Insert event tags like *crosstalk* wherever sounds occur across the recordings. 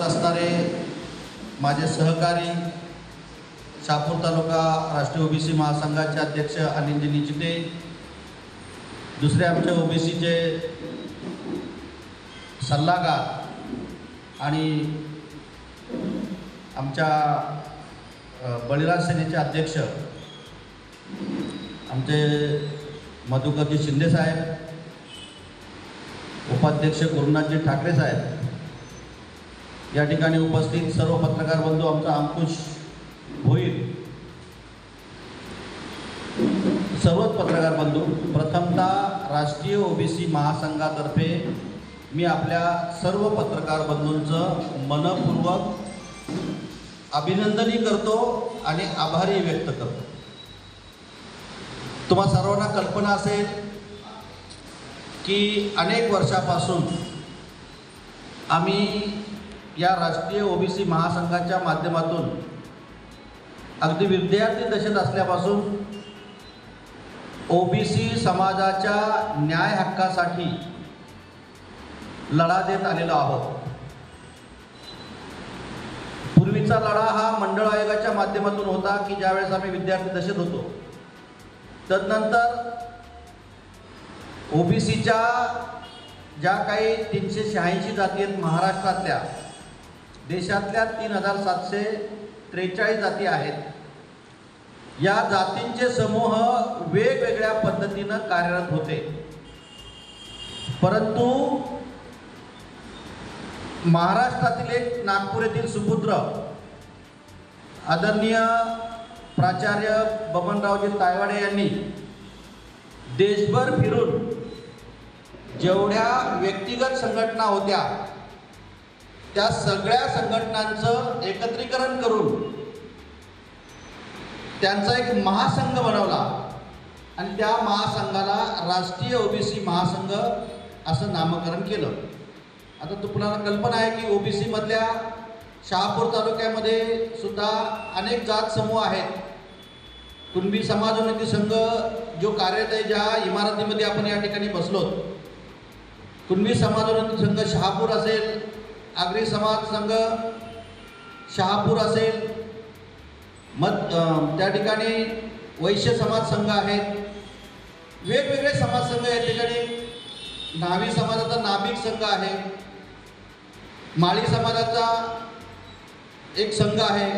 असणारे माझे सहकारी शापूर तालुका राष्ट्रीय ओबीसी महासंघाचे अध्यक्ष अनिंदिनी चिते दुसरे आमचे ओबीसीचे सल्लागार आणि आमच्या बळीराज सेनेचे अध्यक्ष आमचे मधुकरजी शिंदेसाहेब उपाध्यक्ष गुरुनाथजी ठाकरे साहेब या ठिकाणी उपस्थित सर्व पत्रकार बंधू आमचा अंकुश होईल सर्वच पत्रकार बंधू प्रथमतः राष्ट्रीय ओबीसी महासंघातर्फे मी आपल्या सर्व पत्रकार बंधूंचं मनपूर्वक अभिनंदनही करतो आणि आभारही व्यक्त करतो. तुम्हा सर्वांना कल्पना असेल की अनेक वर्षापासून आम्ही या राष्ट्रीय ओबीसी महासंघाच्या माध्यमातून अगदी विद्यार्थी दशेत असल्यापासून ओबीसी समाजाच्या न्याय हक्कासाठी लढा देत आलेलो आहोत. पूर्वीचा लढा हा मंडळ आयोगाच्या माध्यमातून होता की ज्यावेळेस आम्ही विद्यार्थी दशेत होतो. तदनंतर ओबीसीच्या ज्या काही तीनशे शहाऐंशी जाती आहेत महाराष्ट्रातल्या देशातल्या तीन हजार सातशे त्रेचाळीस जाती आहेत. या जातींचे समूह वेगवेगळ्या पद्धतीनं कार्यरत होते. परंतु महाराष्ट्रातील एक नागपूर येथील सुपुत्र आदरणीय प्राचार्य बबनरावजी तायवाडे यांनी देशभर फिरून जेवढ्या व्यक्तिगत संघटना होत्या त्या सगळ्या संघटनांचं एकत्रीकरण करून त्यांचा एक महासंघ बनवला. आणि त्या महासंघाला राष्ट्रीय ओबीसी महासंघ असं नामकरण केलं. आता तुम्हाला कल्पना आहे की ओबीसीमधल्या शहापूर तालुक्यामध्ये सुद्धा अनेक जात समूह आहेत. कुणबी समाजोन्नती संघ जो कार्यरत आहे ज्या इमारतीमध्ये आपण या ठिकाणी बसलो कुणबी समाजोन्नती संघ शहापूर असेल आगरी समाज संघ शहापूर असेल मत त्या ठिकाणी वैश्य समाज संघ आहेत. वेगवेगळे समाज संघ या ठिकाणी न्हावी समाजाचा नाभिक संघ आहे. माळी समाजाचा एक संघ आहे.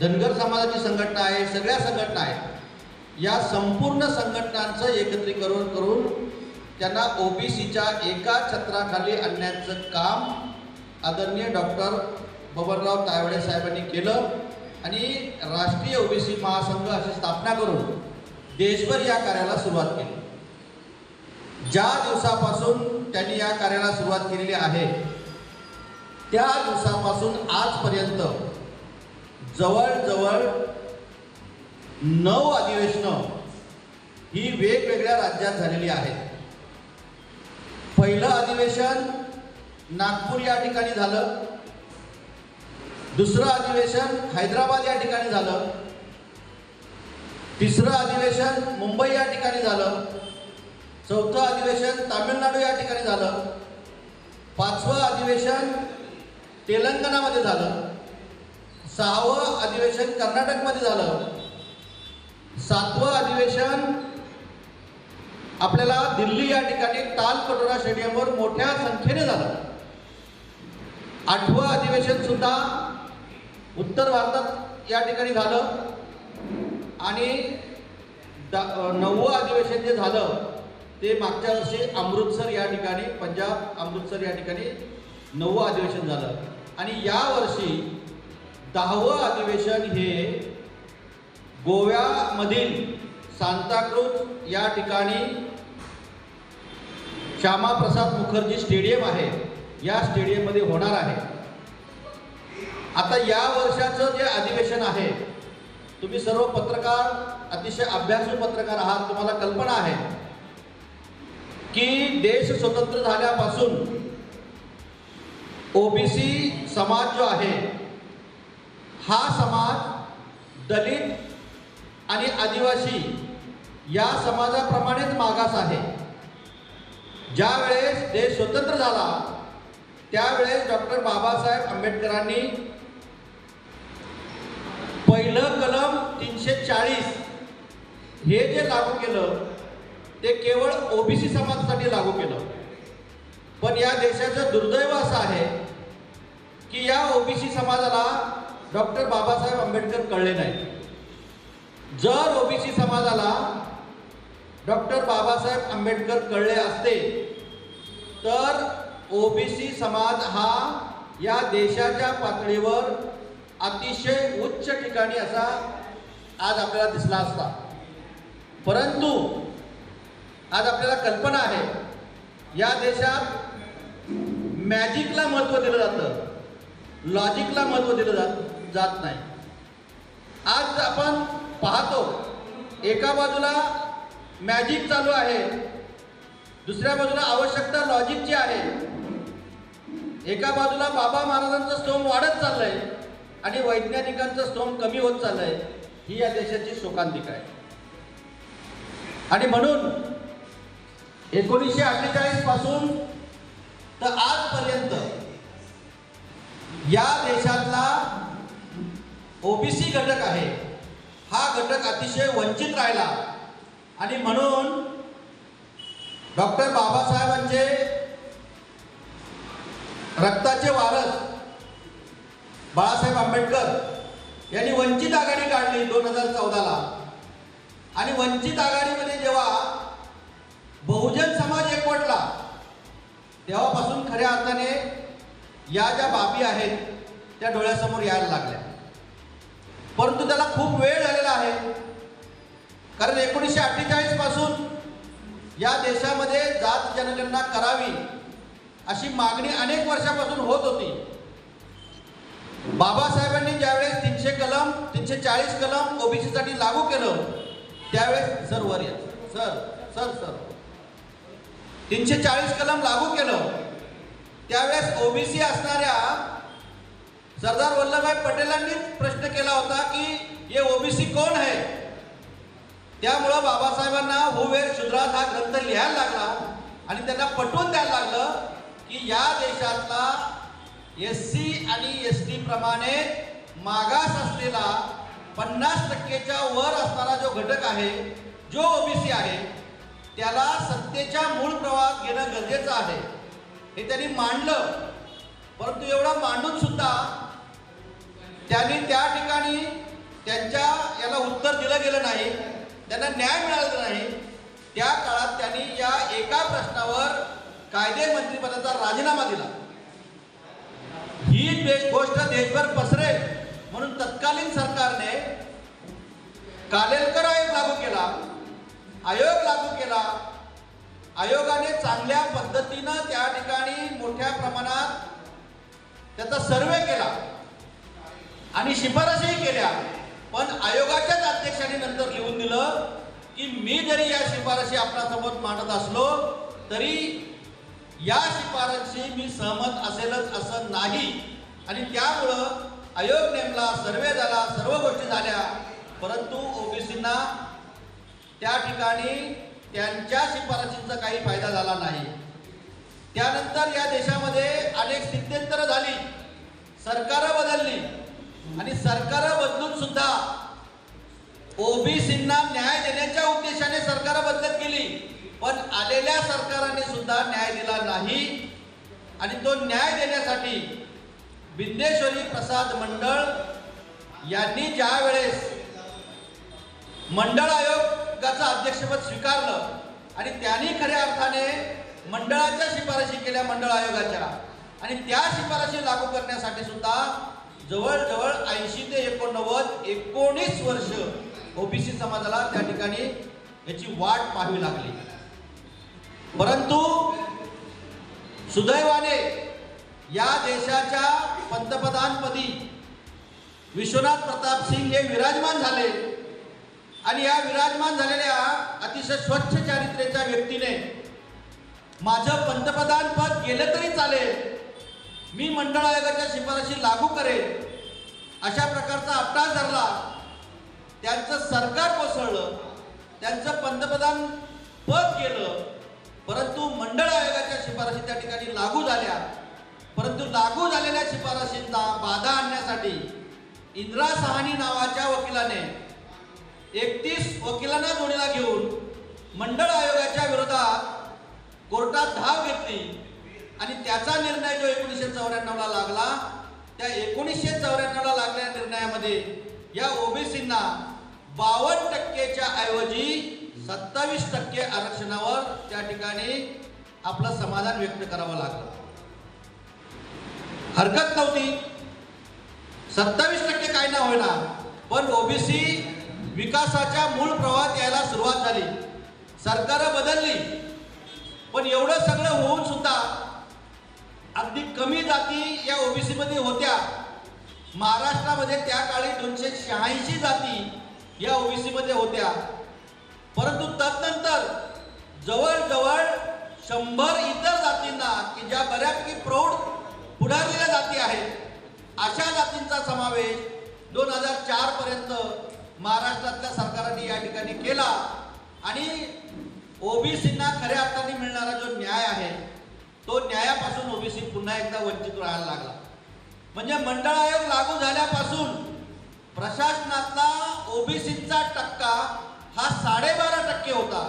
धनगर समाजाची संघटना आहे सगळ्या संघटना आहेत. या संपूर्ण संघटनांचं एकत्रीकरण करून त्यांना ओबीसीच्या एका छत्राखाली आणण्याचं काम आदरणीय डॉक्टर बबनराव तायवडे साहेबांनी केलं आणि राष्ट्रीय ओबीसी महासंघ अशी स्थापना करून देशभर या कार्याला सुरुवात केली. ज्या दिवसापासून त्यांनी या कार्याला सुरुवात केलेली आहे त्या दिवसापासून आजपर्यंत जवळजवळ नऊ अधिवेशनं ही वेगवेगळ्या राज्यात झालेली आहेत. पहिलं अधिवेशन नागपूर या ठिकाणी झालं. दुसरं अधिवेशन हैदराबाद या ठिकाणी झालं. तिसरं अधिवेशन मुंबई या ठिकाणी झालं. चौथं अधिवेशन तामिळनाडू या ठिकाणी झालं. पाचवं अधिवेशन तेलंगणामध्ये झालं. सहावं अधिवेशन कर्नाटकमध्ये झालं. सातवं अधिवेशन आपल्याला दिल्ली या ठिकाणी ताल कटोरा स्टेडियमवर मोठ्या संख्येने झालं. आठवं अधिवेशन सुद्धा उत्तर भारतात या ठिकाणी झालं. आणि द नववं अधिवेशन जे झालं ते मागच्या वर्षी अमृतसर या ठिकाणी पंजाब अमृतसर या ठिकाणी नववं अधिवेशन झालं. आणि या वर्षी दहावं अधिवेशन हे गोव्यामधील सांताक्रूज या ठिकाणी श्यामाप्रसाद मुखर्जी स्टेडियम आहे. या स्टेडियममध्ये होणार आहे. आता या वर्षाचं जे अधिवेशन आहे तुम्ही सर्व पत्रकार अतिशय अभ्यासू पत्रकार आहात तुम्हाला कल्पना आहे की देश स्वतंत्र झाल्यापासून ओबीसी समाज जो आहे हा समाज दलित आणि आदिवासी या समाजाप्रमाणेच मागास आहे. ज्यावेळेस देश स्वतंत्र झाला त्यावेळेस डॉक्टर बाबासाहेब आंबेडकरांनी पहिलं कलम तीनशे चाळीस हे जे लागू केलं ते केवळ ओबीसी समाजासाठी लागू केलं. पण या देशाचं दुर्दैव असं आहे की या ओबीसी समाजाला डॉक्टर बाबासाहेब आंबेडकर कळले नाही. जर ओबीसी समाजाला डॉक्टर बाबासाहेब आंबेडकर कळले असते तर ओबीसी समाज हा या देशाच्या पातळीवर अतिशय उच्च ठिकाणी असा आज आपल्याला दिसला असता. परंतु आज आपल्याला कल्पना आहे या देशात मॅजिकला महत्त्व दिलं जातं लॉजिकला महत्त्व दिलं जात जात नाही. आज आपण पाहतो एका बाजूला मॅजिक चालू आहे दुसऱ्या बाजूला आवश्यकता लॉजिकची आहे. एका बाजूला बाबा महाराजांचं स्तोम वाढत चाललंय आणि वैज्ञानिकांचं स्तोम कमी होत चाललंय ही या देशाची शोकांतिका आहे. आणि म्हणून एकोणीसशे अठ्ठेचाळीसपासून तर आजपर्यंत या देशातला ओबीसी घटक आहे हा घटक अतिशय वंचित राहिला. आणि म्हणून डॉक्टर बाबासाहेबांचे रक्ताचे वारस. बाळासाहेब आंबेडकर यांनी वंचित आघाडी काढली दोन हजार चौदाला. आणि वंचित आघाडीमध्ये जेव्हा बहुजन समाज एकवटला तेव्हापासून खऱ्या अर्थाने या ज्या बाबी आहेत त्या डोळ्यासमोर यायला लागल्या. परंतु त्याला खूप वेळ झालेला आहे. कारण एकोणीसशे अठ्ठेचाळीसपासून या देशामध्ये जात जनगणना करावी अशी मागणी अनेक वर्षापासून होत होती. बाबासाहेबांनी ज्यावेळेस तीनशे कलम तीनशे चाळीस कलम ओबीसीसाठी लागू केलं त्यावेळेस सर वर सर सर सर. तीनशे चाळीस कलम लागू केलं त्यावेळेस ओबीसी असणाऱ्या सरदार वल्लभभाई पटेलांनी प्रश्न केला होता की हे ओबीसी कोण आहे? त्यामुळं बाबासाहेबांना हुवेर शुद्रात हा ग्रंथ लिहायला लागला आणि त्यांना पटवून द्यायला लागलं की या देशातला एस सी आणि एस टी प्रमाणे मागास असलेला पन्नास टक्केच्या वर असणारा जो घटक आहे जो ओबीसी आहे त्याला सत्तेच्या मूळ प्रवाहात घेणं गरजेचं आहे. हे त्यांनी मांडलं. परंतु एवढं मांडून सुद्धा त्यांनी त्या ठिकाणी त्यांच्या याला उत्तर दिलं गेलं नाही त्यांना न्याय मिळाला नाही. त्या काळात त्यांनी या एका प्रश्नावर कायदे मंत्रीपदाचा राजीनामा दिला. ही देश गोष्ट देशभर पसरेल. म्हणून तत्कालीन सरकारने कालेलकर आयोग लागू केला आयोग लागू केला. आयोगाने चांगल्या पद्धतीनं त्या ठिकाणी मोठ्या प्रमाणात त्याचा सर्वे केला आणि शिफारसही केल्या. पण आयोगाच्याच अध्यक्षांनी नंतर लिहून दिलं की मी जरी या शिफारशी आपल्यासमोर मांडत असलो तरी या शिफारशी मी सहमत असेलच असं नाही. आणि त्यामुळं आयोग नेमला सर्वे झाला सर्व गोष्टी झाल्या. परंतु ओबीसींना त्या ठिकाणी त्यांच्या शिफारशींचा काही फायदा झाला नाही. त्यानंतर या देशामध्ये अनेक स्थित्यंतर झाली. सरकारं बदलली. आणि सरकारं बदलून सुद्धा ओबीसींना न्याय देण्याच्या उद्देशाने सरकार बदलत गेली. पण आलेल्या सरकाराने सुद्धा न्याय दिला नाही. आणि तो न्याय देण्यासाठी बिंदेश्वरी प्रसाद मंडळ यांनी ज्या वेळेस मंडळ आयोगाचं अध्यक्षपद स्वीकारलं आणि त्यांनी खऱ्या अर्थाने मंडळाच्या शिफारशी केल्या मंडळ आयोगाच्या. आणि त्या शिफारशी लागू करण्यासाठी सुद्धा जवळजवळ ऐंशी ते एकोणनव्वद एकोणीस वर्ष ओबीसी समाजाला त्या ठिकाणी याची वाट पाहावी लागली. परंतु सुदैवाने या देशाच्या पंतप्रधानपदी विश्वनाथ प्रताप सिंग हे विराजमान झाले आणि या विराजमान झालेल्या अतिशय स्वच्छ चारित्र्याच्या व्यक्तीने माझं पंतप्रधानपद गेलं तरी चालेल. मी मंडळ आयोगाच्या शिफारशी लागू करेल. अशा प्रकारचा अट्टास धरला. त्यांचं सरकार कोसळलं. त्यांचं पंतप्रधान पद गेलं. परंतु मंडळ आयोगाच्या शिफारशी त्या ठिकाणी लागू झाल्या. परंतु लागू झालेल्या शिफारशींना बाधा आणण्यासाठी इंद्रा सहानी नावाच्या वकिलाने एकतीस वकिलांना जोडीला घेऊन मंडळ आयोगाच्या विरोधात कोर्टात धाव घेतली. आणि त्याचा निर्णय जो एकोणीसशे चौऱ्याण्णवला लागला त्या एकोणीसशे चौऱ्याण्णवला लागलेल्या निर्णयामध्ये या ओबीसींना बावन्न टक्केच्या ऐवजी सत्तावीस टक्के आरक्षणावर त्या ठिकाणी आपलं समाधान व्यक्त करावं लागलं. हरकत नव्हती. सत्तावीस टक्के काय ना होईना पण ओबीसी विकासाच्या मूळ प्रवाहात यायला सुरुवात झाली. सरकारं बदलली. पण एवढं सगळं होऊन सुद्धा अगदी कमी जाती या ओबीसी मध्ये होत्या. महाराष्ट्रामध्ये त्या काळी दोनशे शहाऐंशी जाती या ओबीसी मध्ये होत्या. परंतु तदनंतर जवळजवळ शंभर इतर जातींना की ज्या बऱ्यापैकी प्रौढ पुढारलेल्या जाती आहेत अशा जातींचा समावेश दोन हजार चार पर्यंत महाराष्ट्रातल्या सरकारने या ठिकाणी केला. आणि ओबीसींना खऱ्या अर्थाने मिळणारा जो न्याय आहे तो न्यायापासून ओबीसी पुन्हा एकदा वंचित राहायला लागला. म्हणजे मंडळ आयोग लागू झाल्यापासून प्रशासनातला ओबीसीचा टक्का हा साडेबारा टक्के होता.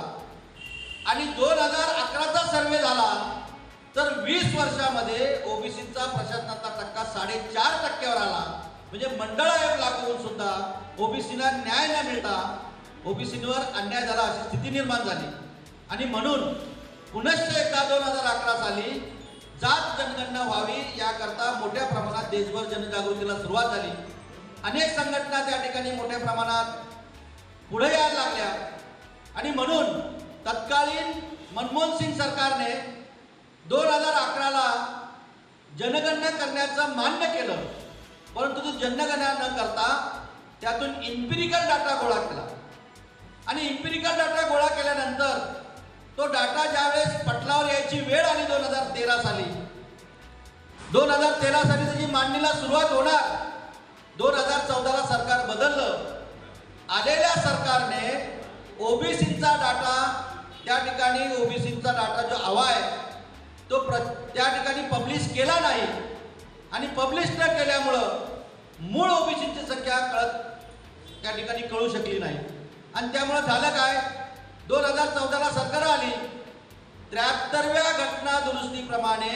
आणि दोन हजार अकराचा सर्वे झाला तर वीस वर्षामध्ये ओबीसीचा प्रशासनाचा टक्का साडेचार टक्क्यावर आला. म्हणजे मंडळ आयोग लागू होऊन सुद्धा ओबीसीला न्याय न मिळता ओबीसीवर अन्याय झाला अशी स्थिती निर्माण झाली. आणि म्हणून पुनश्च एकदा दोन हजार अकरा साली जात जनगणना व्हावी याकरता मोठ्या प्रमाणात देशभर जनजागृतीला सुरुवात झाली. अनेक संघटना त्या ठिकाणी मोठ्या प्रमाणात पुढे यायला लागल्या. आणि म्हणून तत्कालीन मनमोहन सिंग सरकारने दोन हजार अकराला जनगणना करण्याचं मान्य केलं. परंतु तो जनगणना न करता त्यातून इम्पिरिकल डाटा गोळा केला. आणि इम्पिरिकल डाटा गोळा केल्यानंतर तो डाटा ज्यावेळेस पटलावर यायची वेळ आली दोन हजार तेरा साली. दोन हजार तेरा साली त्याची मांडणीला सुरुवात होणार. दोन हजार चौदाला सरकार बदललं. आलेल्या सरकारने ओबीसीचा डाटा त्या ठिकाणी ओबीसीचा डाटा जो हवा आहे तो प्र त्या ठिकाणी पब्लिश केला नाही. आणि पब्लिश न केल्यामुळं मूळ ओबीसीची संख्या कळत त्या ठिकाणी कळू शकली नाही. आणि त्यामुळं झालं काय? दोन हजार चौदाला सरकार आली. त्र्याहत्तरव्या घटना दुरुस्तीप्रमाणे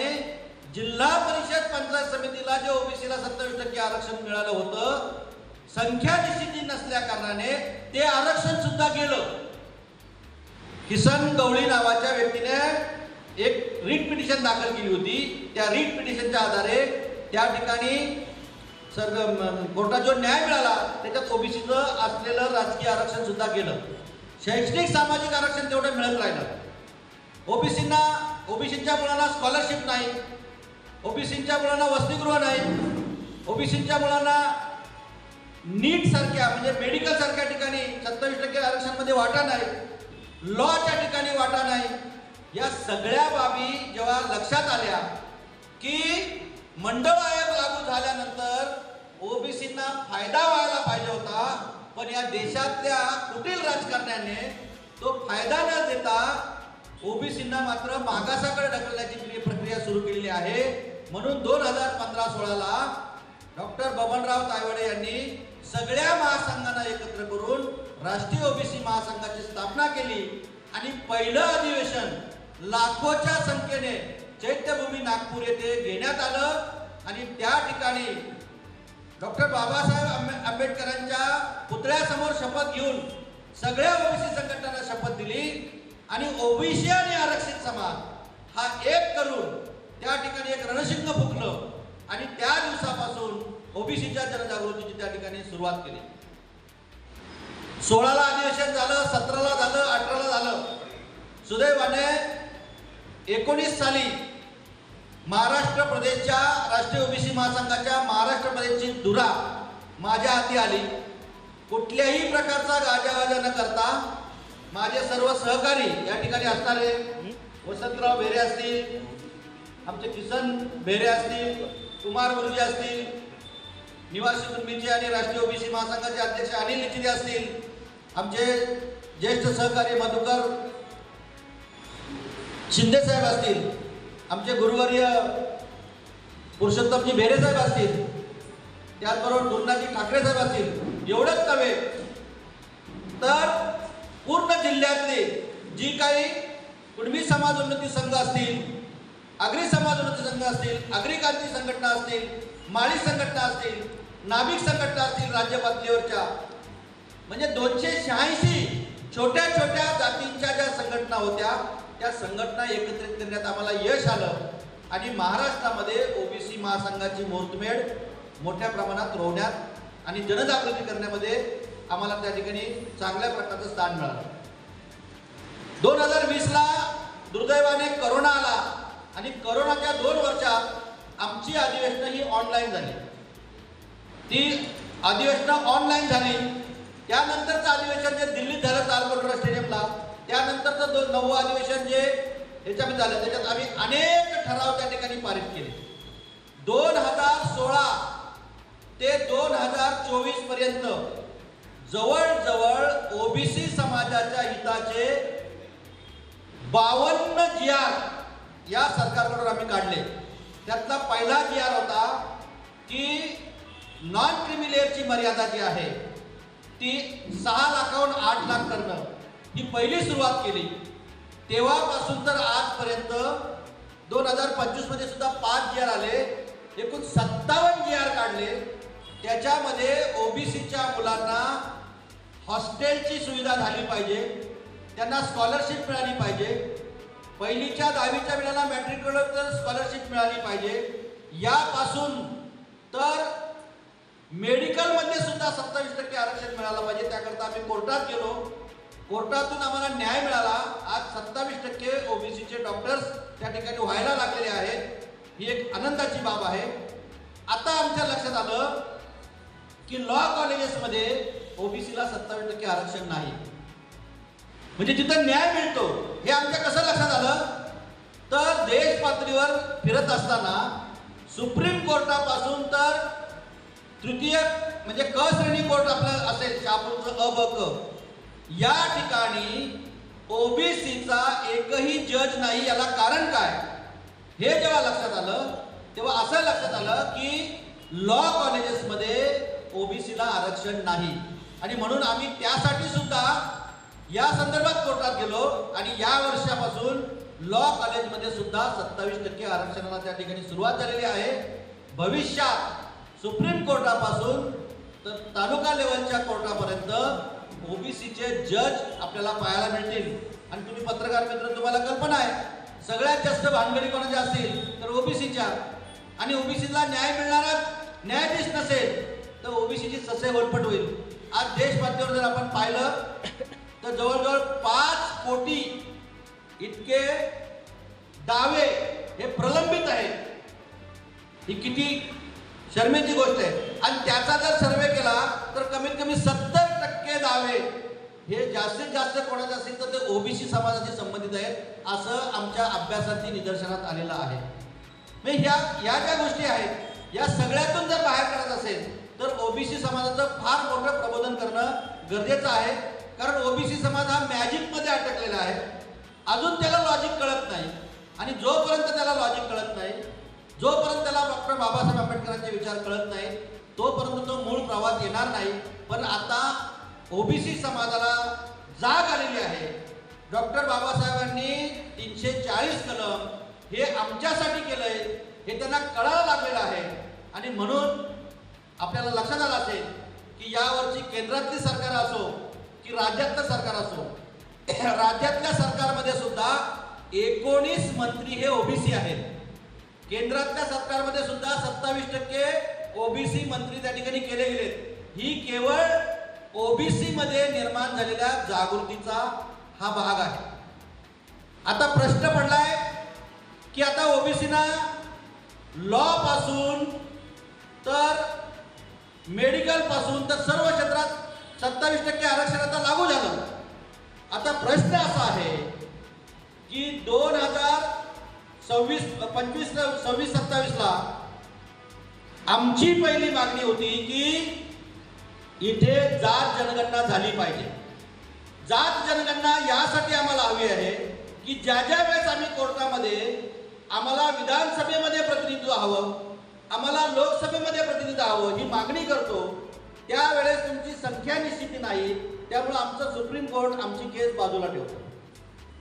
जिल्हा परिषद पंचायत समितीला जे ओबीसीला सत्तावीस टक्के आरक्षण मिळालं होतं संख्या निश्चिती नसल्या कारणाने ते आरक्षण सुद्धा गेलं. किसन गवळी नावाच्या व्यक्तीने एक रीट पिटिशन दाखल केली होती. त्या रीट पिटिशनच्या आधारे त्या ठिकाणी सर कोर्टात जो न्याय मिळाला त्याच्यात ओबीसीचं असलेलं राजकीय आरक्षण सुद्धा गेलं. शैक्षणिक सामाजिक आरक्षण तेवढं मिळत राहिलं. ओबीसींना ओबीसीच्या मुलांना स्कॉलरशिप नाही. ओबीसींच्या मुलांना वसतिगृह नाही. ओबीसींच्या मुलांना नीट सारख्या म्हणजे मेडिकल सारख्या ठिकाणी सत्तावीस टक्के आरक्षणामध्ये वाटा नाही लॉच्या ठिकाणी वाटा नाही. या सगळ्या बाबी जेव्हा लक्षात आल्या की मंडळ आयोग लागू झाल्यानंतर ओबीसींना फायदा व्हायला पाहिजे होता पण या देशातल्या कुटील राजकारण्याने तो फायदा न देता ओबीसींना मात्र मागासाकडे ढकलण्याची प्रक्रिया सुरू केलेली आहे म्हणून दोन हजार पंधरा सोळाला डॉक्टर बबनराव तायवडे यांनी सगळ्या महासंघांना एकत्र करून राष्ट्रीय ओबीसी महासंघाची स्थापना केली आणि पहिलं अधिवेशन लाखोच्या संख्येने चैत्यभूमी नागपूर येथे घेण्यात आलं. आणि त्या ठिकाणी डॉक्टर बाबासाहेब आंबे- आंबेडकरांच्या पुतळ्यासमोर शपथ घेऊन सगळ्या ओबीसी संघटनांना शपथ दिली. आणि ओबीसी आणि आरक्षित समाज हा एक करून त्या ठिकाणी एक रणशिंग फुकलं. आणि त्या दिवसापासून ओबीसीच्या जनजागृतीची त्या ठिकाणी सुरुवात केली. सोळाला अधिवेशन झालं सतराला झालं अठराला झालं. सुदैवाने एकोणीस साली महाराष्ट्र प्रदेशच्या राष्ट्रीय ओबीसी महासंघाच्या महाराष्ट्र प्रदेशची धुरा माझ्या हाती आली. कुठल्याही प्रकारचा गाजावाजा न करता माझे सर्व सहकारी या ठिकाणी असणारे वसंतराव भेरे असतील आमचे किसन भेरे असतील कुमार गुरुजी असतील निवासी कुणबीचे आणि राष्ट्रीय ओबीसी महासंघाचे अध्यक्ष अनिल निचिते असतील. आमचे ज्येष्ठ सहकारी मधुकर शिंदे साहेब असतील. आमचे गुरुवर्य पुरुषोत्तमजी भेरे साहेब असतील. त्याचबरोबर दोन्नाजी ठाकरे साहेब असतील. एवढंच नव्हे तर पूर्ण जिल्ह्यातले जी काही कुणबी समाज उन्नती संघ असतील आगरी समाज उन्नती संघ असतील आगरी क्रांती संघटना असतील माळी संघटना असतील नाभिक संघटना असतील राज्य पातळीवरच्या म्हणजे दोनशे शहाऐंशी छोट्या छोट्या जातींच्या ज्या संघटना होत्या त्या संघटना एकत्रित करण्यात आम्हाला यश आलं. आणि महाराष्ट्रामध्ये ओबीसी महासंघाची मुहूर्तमेढ मोठ्या प्रमाणात रोवण्यात आणि जनजागृती करण्यामध्ये आम्हाला त्या ठिकाणी चांगल्या प्रकारचं स्थान मिळालं. दोन हजार वीसला दुर्दैवाने करोना आला आणि करोनाच्या दोन वर्षात आमची अधिवेशनं ही ऑनलाईन झाली. ती अधिवेशनं ऑनलाईन झाली. त्यानंतरचं अधिवेशन जे दिल्लीत झालं तालकोटरा स्टेडियमला त्यानंतरचं दोन नववं अधिवेशन जे ह्याच्यामध्ये झालं त्याच्यात आम्ही अनेक ठराव त्या ठिकाणी पारित केले. दोन हजार सोळा ते दोन हजार चोवीसपर्यंत जवळजवळ ओबीसी समाजाच्या हिताचे बावन्न जी आर या सरकारकडून आम्ही काढले. त्यातला पहिला जी आर होता की नॉन क्रिमिलेअरची मर्यादा जी आहे ती सहा लाखाहून आठ लाख करणं ही पहिली सुरुवात केली. तेव्हापासून तर आजपर्यंत दोन हजार पंचवीसमध्ये सुद्धा पाच जी आर आले एकूण सत्तावन्न जी आर काढले. त्याच्यामध्ये ओबीसीच्या मुलांना हॉस्टेलची सुविधा झाली पाहिजे त्यांना स्कॉलरशिप मिळाली पाहिजे. पहिलीच्या दहावीच्या वेळेला मॅट्रिक स्कॉलरशिप मिळाली पाहिजे. यापासून तर मेडिकलमध्ये सुद्धा सत्तावीस टक्के आरक्षण मिळालं पाहिजे. त्याकरता आम्ही कोर्टात गेलो. कोर्टातून आम्हाला न्याय मिळाला. आज सत्तावीस टक्के ओबीसीचे डॉक्टर्स त्या ठिकाणी व्हायला लागलेले आहेत. ही एक आनंदाची बाब आहे. आता आमच्या लक्षात आलं की लॉ कॉलेजेसमध्ये ओबीसीला सत्तावीस टक्के आरक्षण नाही. म्हणजे तिथं न्याय मिळतो हे आमच्या कसं लक्षात आलं? तर देश पातळीवर फिरत असताना सुप्रीम कोर्टापासून तर तृतीय म्हणजे क श्रेणी कोर्ट आपलं असेल शहापूरचं अ ब क. या ठिकाणी ओबीसीचा एकही जज नाही याला कारण काय? हे जेव्हा लक्षात आलं तेव्हा असं लक्षात आलं की लॉ कॉलेजेसमध्ये ओबीसीला आरक्षण नाही. आणि म्हणून आम्ही त्यासाठी सुद्धा या संदर्भात कोर्टात गेलो आणि या वर्षापासून लॉ कॉलेजमध्ये सुद्धा सत्तावीस टक्के आरक्षणाला त्या ठिकाणी सुरुवात झालेली आहे. भविष्यात सुप्रीम कोर्टापासून तर तालुका लेवलच्या कोर्टापर्यंत ओबीसीचे जज आपल्याला पाहायला मिळतील. आणि तुम्ही पत्रकार मित्र तुम्हाला कल्पना आहे सगळ्यात जास्त भानगडी कोणाच्या असतील? तर ओबीसीच्या. आणि ओबीसीला न्याय मिळणारा न्यायाधीश नसेल तर ओबीसीची ससे वटपट होईल. आज देशपातळीवर जर आपण पाहिलं तर जवळजवळ पाच कोटी इतके दावे हे प्रलंबित आहेत. ही किती शर्मेची गोष्ट आहे. आणि त्याचा जर सर्वे केला तर कमीत कमी सत्तर टक्के दावे. हे जास्तीत जास्त कोणाचे असतील तर ते ओबीसी समाजाशी संबंधित आहेत असं आमच्या अभ्यासाची निदर्शनात आलेलं आहे. मग ह्या या ज्या गोष्टी आहेत या सगळ्यातून जर बाहेर काढत असेल तर ओबीसी समाजाचं फार मोठं प्रबोधन करणं गरजेचं आहे. कारण ओबीसी समाज हा मॅजिकमध्ये अटकलेला आहे. अजून त्याला लॉजिक कळत नाही. आणि जोपर्यंत त्याला लॉजिक कळत नाही जोपर्यंत त्याला डॉक्टर बाबासाहेब आंबेडकरांचे विचार कळत नाही तोपर्यंत तो मूळ प्रवास येणार नाही. पण आता ओबीसी समाजाला जाग आलेली आहे. डॉक्टर बाबासाहेबांनी तीनशे चाळीस कलम हे आमच्यासाठी केलंय हे त्यांना कळायला लागलेलं आहे. आणि म्हणून आपल्याला लक्षात आलं असेल की यावरची केंद्रातली सरकार असो की राज्यातलं सरकार असो *clears throat* राज्यातल्या सरकारमध्ये सुद्धा एकोणीस मंत्री हे ओबीसी आहेत. केंद्रातल्या सरकारमध्ये सुद्धा सत्तावीस टक्के ओबीसी मंत्री त्या ठिकाणी केले गेले ही केवळ ओबीसी मध्ये निर्माण झालेल्या जागृतीचा हा भाग आहे. आता प्रश्न पडलाय की आता ओबीसीना लॉ पासून तर मेडिकलपासून तर सर्व क्षेत्रात सत्तावीस टक्के आरक्षण आता लागू झालं. आता प्रश्न असा आहे की दोन हजार सव्वीस पंचवीस सव्वीस सत्तावीसला आमची पहिली मागणी होती की इथे जात जनगणना झाली पाहिजे. जात जनगणना यासाठी आम्हाला हवी आहे की ज्या ज्या वेळेस आम्ही कोर्टामध्ये आम्हाला विधानसभेमध्ये प्रतिनिधित्व हवं आम्हाला लोकसभेमध्ये प्रतिनिधित्व हवं ही मागणी करतो त्यावेळेस तुमची संख्या निश्चिती नाही त्यामुळे आमचं सुप्रीम कोर्ट आमची केस बाजूला ठेवतो.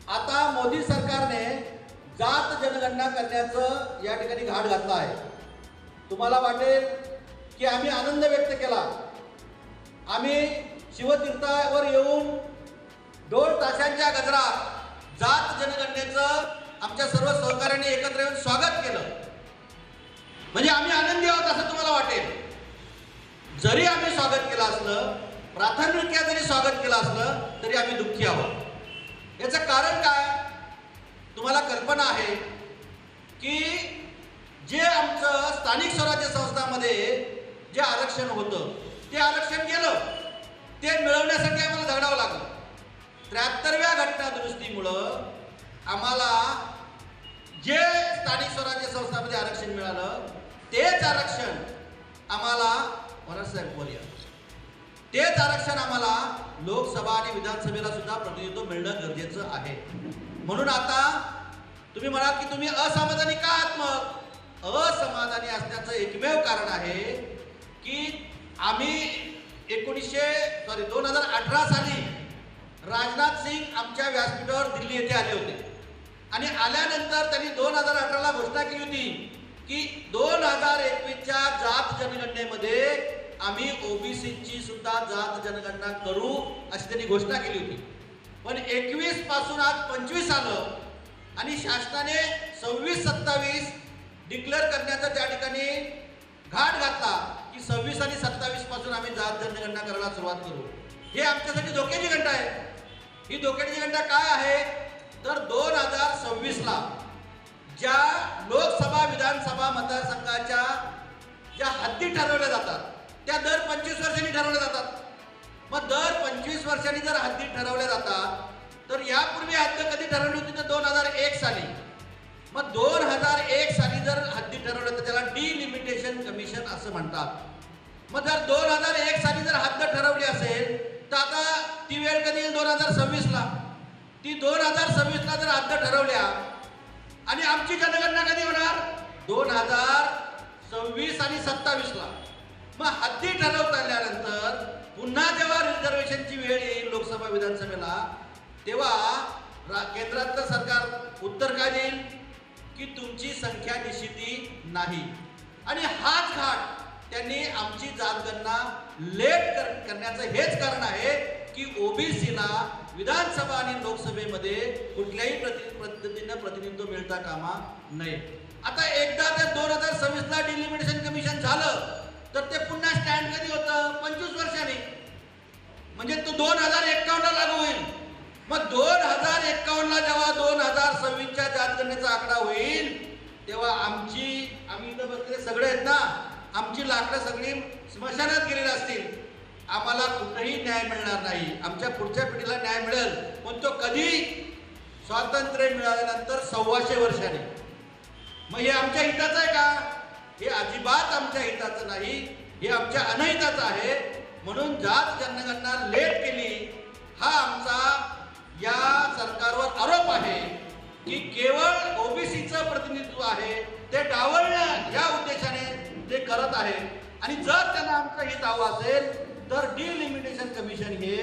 आता मोदी सरकारने जात जनगणना करण्याचं या ठिकाणी घाट घातला आहे. तुम्हाला वाटेल की आम्ही आनंद व्यक्त केला. आम्ही शिवतीर्थावर येऊन ढोल ताशांच्या गजरात जात जनगणनेचं आमच्या सर्व सहकार्याने एकत्र येऊन स्वागत केलं. म्हणजे आम्ही आनंदी आहोत असं तुम्हाला वाटेल. जरी आम्ही स्वागत केलं असलं प्राथमिकरित्या जरी स्वागत केलं असलं तरी आम्ही दुःखी आहोत. याचं कारण काय? तुम्हाला कल्पना आहे की जे आमचं स्थानिक स्वराज्य संस्थामध्ये जे आरक्षण होतं ते आरक्षण गेलं. ते मिळवण्यासाठी आम्हाला झगडावं लागलं. त्र्याहत्तरव्या घटना दुरुस्तीमुळं आम्हाला जे स्थानिक स्वराज्य संस्थामध्ये आरक्षण मिळालं तेच आरक्षण आम्हाला मनोज साहेब बोलूया तेच आरक्षण आम्हाला लोकसभा आणि विधानसभेला सुद्धा प्रतिनिधित्व मिळणं गरजेचं आहे. म्हणून आता तुम्ही म्हणाल की तुम्ही असमाधानी का आहात मग असमाधानी असण्याचं एकमेव कारण आहे की आम्ही एकोणीसशे सॉरी दोन हजार अठरा साली राजनाथ सिंग आमच्या व्यासपीठावर दिल्ली येथे आले होते. आणि आल्यानंतर त्यांनी दोन हजार अठराला घोषणा केली होती की दोन हजार एकवीसच्या जात जनगणनेमध्ये आम्ही ओबीसीची सुद्धा जात जनगणना करू अशी त्यांनी घोषणा केली होती. पण एकवीसपासून आज पंचवीस आलं. आणि शासनाने सव्वीस सत्तावीस डिक्लेअर करण्याचा त्या ठिकाणी घाट घातला की सव्वीस आणि सत्तावीसपासून आम्ही जात जनगणना करायला सुरुवात करू. हे आमच्यासाठी धोक्याची घंटा आहे. ही धोक्याची घंटा काय आहे? तर दोन हजार सव्वीसला ज्या लोकसभा विधानसभा मतदारसंघाच्या ज्या हद्दी ठरवल्या जातात त्या दर पंचवीस वर्षांनी ठरवल्या जातात. मग दर पंचवीस वर्षांनी जर हद्दी ठरवल्या जातात तर यापूर्वी हद्द कधी ठरवली होती? तर दोन हजार एक साली. मग दोन हजार एक साली जर हद्दी ठरवलं तर त्याला डिलिमिटेशन कमिशन असं म्हणतात. मग जर दोन हजार एक साली जर हद्द ठरवली असेल तर आता ती वेळ कधी येईल? दोन हजार सव्वीसला. ती दोन हजार सव्वीसला जर हद्द ठरवल्या आणि आमची जनगणना कधी होणार? दोन हजार सव्वीस आणि सत्तावीसला. मग हद्दी ठरवता आल्यानंतर इलेक्शनची वेळ येईल लोकसभा विधानसभेला तेव्हा रा- केंद्रातलं सरकार उत्तर काय देईल? की तुमची संख्या निश्चिती नाही. आणि हाच घाट त्यांनी आमची जातगणना लेट कर करण्याचं हेच कारण आहे की ओबीसीला विधानसभा आणि लोकसभेमध्ये कुठल्याही प्रति पद्धतीनं प्रतिनिधित्व मिळता कामा नये. आता एकदा ते दोन हजार सव्वीसला डिलिमिटेशन कमिशन झालं तर ते पुन्हा स्टँड कधी होतं? पंचवीस वर्षांनी. म्हणजे तो दोन हजार एक्कावन्नला लागू होईल. मग दोन हजार एक्कावन्नला जेव्हा दोन हजार सव्वीसच्या जातगणनेचा आकडा होईल तेव्हा आमची आम्ही इथं बसलेले सगळे आहेत ना आमची लाकडं सगळी स्मशानात गेलेली असतील. आम्हाला कुठेही न्याय मिळणार नाही. आमच्या पुढच्या पिढीला न्याय मिळेल. पण तो कधी स्वातंत्र्य मिळाल्यानंतर सव्वाशे वर्षाने. मग हे आमच्या हिताचं आहे का? हे अजिबात आमच्या हिताचं नाही. हे आमच्या अनहिताचं आहे. म्हणून जात जनगणना लेट केली हा आमचा या सरकारवर आरोप आहे की केवळ ओबीसीचं प्रतिनिधित्व आहे ते डावलणं या उद्देशाने ते करत आहे. आणि जर त्यांना आमचं हित हवा असेल तर डिलिमिटेशन कमिशन हे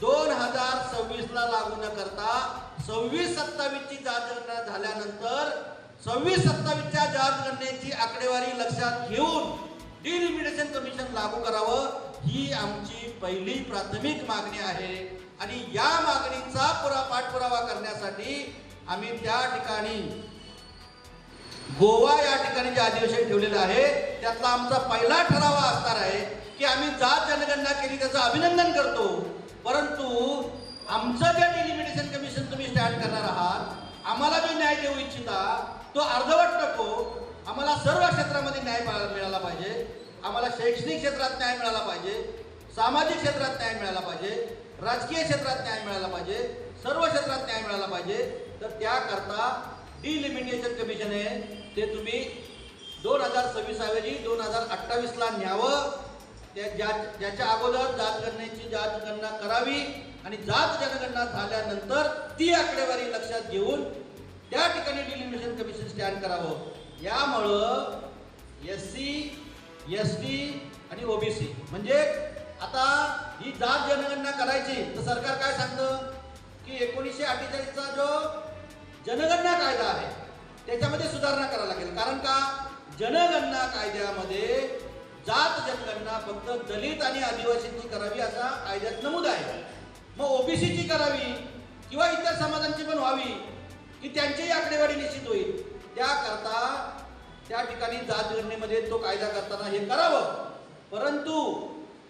दोन हजार सव्वीसला लागू न करता सव्वीस सत्तावीसची जातगणना झाल्यानंतर सव्वीस सत्तावीसच्या जातगणनेची आकडेवारी लक्षात घेऊन डिलिमिटेशन कमिशन लागू करावं ही आमची पहिली प्राथमिक मागणी आहे. आणि या मागणीचा पुरा पाठपुरावा करण्यासाठी आम्ही त्या ठिकाणी गोवा या ठिकाणी जे अधिवेशन ठेवलेलं आहे त्यातला आमचा पहिला ठराव असणार आहे की आम्ही जात जनगणना केली त्याचं अभिनंदन करतो. परंतु आमचं जे डिलिमिटेशन कमिशन तुम्ही स्टँड करणार आहात आम्हाला जो न्याय देऊ इच्छिता तो अर्धवट नको. आम्हाला सर्व क्षेत्रामध्ये न्याय मिळाला पाहिजे. आम्हाला शैक्षणिक क्षेत्रात न्याय मिळाला पाहिजे सामाजिक क्षेत्रात न्याय मिळाला पाहिजे राजकीय क्षेत्रात न्याय मिळाला पाहिजे सर्व क्षेत्रात न्याय मिळाला पाहिजे तर त्याकरता डिलिमिटेशन कमिशन आहे ते तुम्ही दोन हजार सव्वीस ऐवजी दोन हजार अठ्ठावीसला न्यावं त्या ज्या ज्याच्या अगोदर जातगणनेची जातगणना करावी आणि जात जनगणना झाल्यानंतर ती आकडेवारी लक्षात घेऊन त्या ठिकाणी डिलिमिटेशन कमिशन स्टँड करावं. यामुळं एस सी एस टी आणि ओबीसी म्हणजे आता ही जात जनगणना करायची तर सरकार काय सांगतं? की एकोणीसशे अठ्ठेचाळीसचा जो जनगणना कायदा आहे त्याच्यामध्ये सुधारणा करायला लागेल. कारण का? जनगणना कायद्यामध्ये जात जनगणना फक्त दलित आणि आदिवासींची करावी असा कायद्यात नमूद आहे. मग ओबीसीची करावी किंवा इतर समाजांची पण व्हावी की त्यांचीही आकडेवारी निश्चित होईल त्याकरता त्या ठिकाणी जात गणनेमध्ये तो कायदा करताना हे करावं. परंतु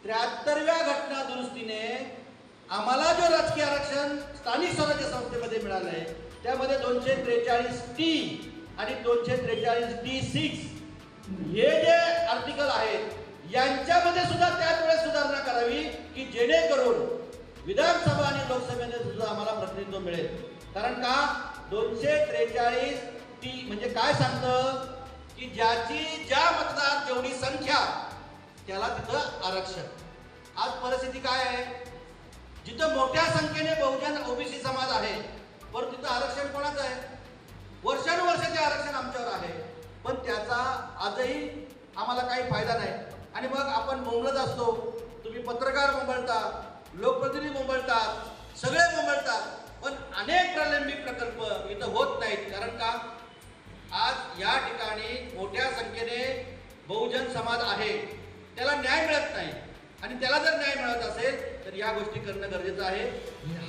त्र्याहत्तरव्या घटना दुरुस्तीने आम्हाला जो राजकीय आरक्षण स्थानिक स्वराज्य संस्थेमध्ये मिळालं आहे त्यामध्ये दोनशे त्रेचाळीस टी आणि दोनशे त्रेचाळीस डी सिक्स हे जे आर्टिकल आहेत यांच्यामध्ये सुद्धा त्याच वेळेस सुधारणा करावी की जेणेकरून विधानसभा आणि लोकसभेमध्ये सुद्धा आम्हाला प्रतिनिधित्व मिळेल. कारण का? दोनशे त्रेचाळीस टी म्हणजे काय सांगतं? की ज्याची ज्या मतदार जेवढी संख्या त्याला तिथं आरक्षण. आज परिस्थिती काय आहे? जिथं मोठ्या संख्येने बहुजन ओबीसी समाज आहे पण तिथं आरक्षण कोणाचं आहे? वर्षानुवर्ष ते आरक्षण आमच्यावर आहे. पण त्याचा आजही आम्हाला काही फायदा नाही. आणि मग आपण मुंबळत असतो. तुम्ही पत्रकार बोंबळता लोकप्रतिनिधी मुंबळतात सगळे बोंबळतात पण अनेक प्रलंबित प्रकल्प इथं होत नाहीत. कारण का? आज या ठिकाणी मोठ्या संख्येने बहुजन समाज आहे. त्याला न्याय मिळत नाही. आणि त्याला जर न्याय मिळत असेल तर या गोष्टी करणं गरजेचं आहे.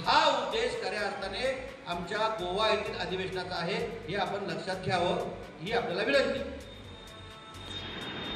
हा उद्देश खऱ्या अर्थाने आमच्या गोवा येथील अधिवेशनाचा आहे हे आपण लक्षात घ्यावं ही आपल्याला विनंती.